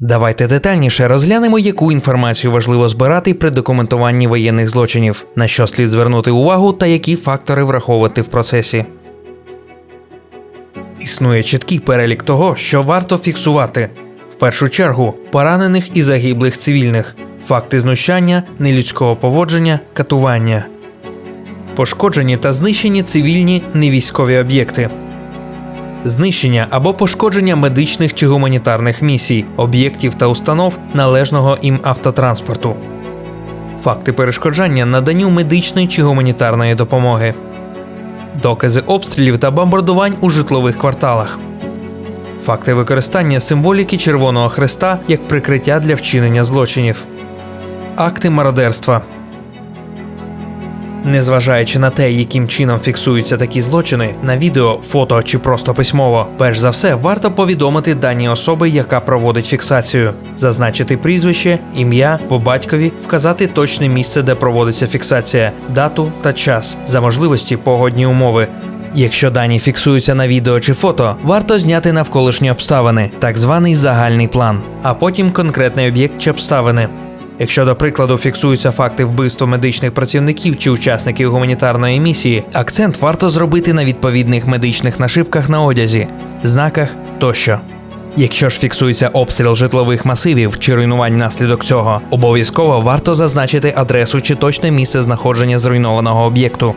Давайте детальніше розглянемо, яку інформацію важливо збирати при документуванні воєнних злочинів, на що слід звернути увагу та які фактори враховувати в процесі. Існує чіткий перелік того, що варто фіксувати. В першу чергу поранених і загиблих цивільних, факти знущання, нелюдського поводження, катування, пошкоджені та знищені цивільні невійськові об'єкти, знищення або пошкодження медичних чи гуманітарних місій, об'єктів та установ належного їм автотранспорту, факти перешкоджання наданню медичної чи гуманітарної допомоги, докази обстрілів та бомбардувань у житлових кварталах. Факти використання символіки Червоного Хреста як прикриття для вчинення злочинів, акти мародерства. Незважаючи на те, яким чином фіксуються такі злочини на відео, фото чи просто письмово, перш за все варто повідомити дані особи, яка проводить фіксацію, зазначити прізвище, ім'я по батькові, вказати точне місце, де проводиться фіксація, дату та час, за можливості погодні умови. Якщо дані фіксуються на відео чи фото, варто зняти навколишні обставини, так званий загальний план, а потім конкретний об'єкт чи обставини. Якщо, до прикладу, фіксуються факти вбивства медичних працівників чи учасників гуманітарної місії, акцент варто зробити на відповідних медичних нашивках на одязі, знаках тощо. Якщо ж фіксується обстріл житлових масивів чи руйнувань внаслідок цього, обов'язково варто зазначити адресу чи точне місце знаходження зруйнованого об'єкту.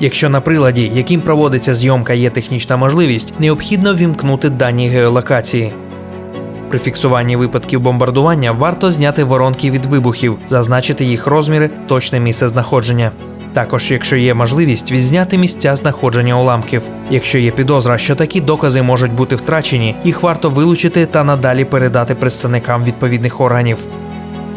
Якщо на приладі, яким проводиться зйомка, є технічна можливість, необхідно вімкнути дані геолокації. При фіксуванні випадків бомбардування варто зняти воронки від вибухів, зазначити їх розміри, точне місце знаходження. Також, якщо є можливість, відзняти місця знаходження уламків. Якщо є підозра, що такі докази можуть бути втрачені, їх варто вилучити та надалі передати представникам відповідних органів.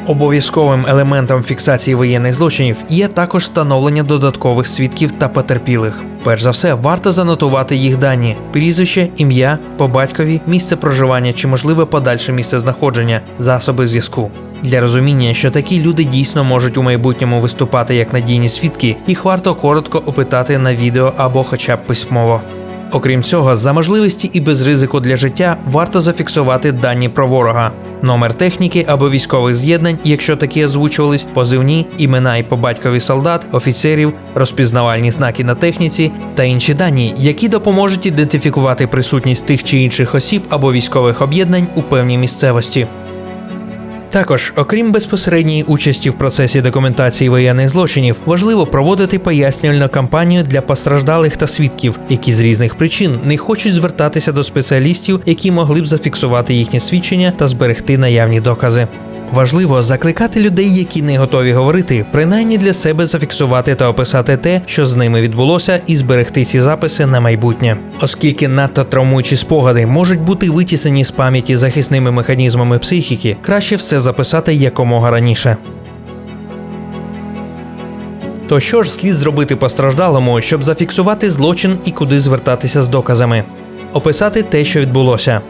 Обов'язковим елементом фіксації воєнних злочинів є також встановлення додаткових свідків та потерпілих. Перш за все, варто занотувати їх дані: прізвище, ім'я, по батькові, місце проживання чи можливе подальше місце знаходження, засоби зв'язку. Для розуміння, що такі люди дійсно можуть у майбутньому виступати як надійні свідки, їх варто коротко опитати на відео або хоча б письмово. Окрім цього, за можливості і без ризику для життя варто зафіксувати дані про ворога, номер техніки або військових з'єднань, якщо такі озвучувались, позивні, імена і по батькові солдат, офіцерів, розпізнавальні знаки на техніці та інші дані, які допоможуть ідентифікувати присутність тих чи інших осіб або військових об'єднань у певній місцевості. Також, окрім безпосередньої участі в процесі документації воєнних злочинів, важливо проводити пояснювальну кампанію для постраждалих та свідків, які з різних причин не хочуть звертатися до спеціалістів, які могли б зафіксувати їхні свідчення та зберегти наявні докази. Важливо закликати людей, які не готові говорити, принаймні для себе зафіксувати та описати те, що з ними відбулося, і зберегти ці записи на майбутнє, оскільки надто травмуючі спогади можуть бути витіснені з пам'яті захисними механізмами психіки, краще все записати якомога раніше. То що ж слід зробити постраждалому, щоб зафіксувати злочин і куди звертатися з доказами? Описати те, що відбулося.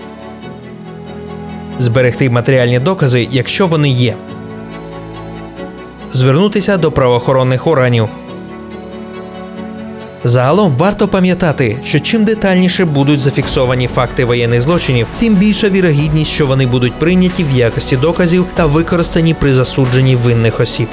Зберегти матеріальні докази, якщо вони є. Звернутися до правоохоронних органів. Загалом варто пам'ятати, що чим детальніше будуть зафіксовані факти воєнних злочинів, тим більша вірогідність, що вони будуть прийняті в якості доказів та використані при засудженні винних осіб.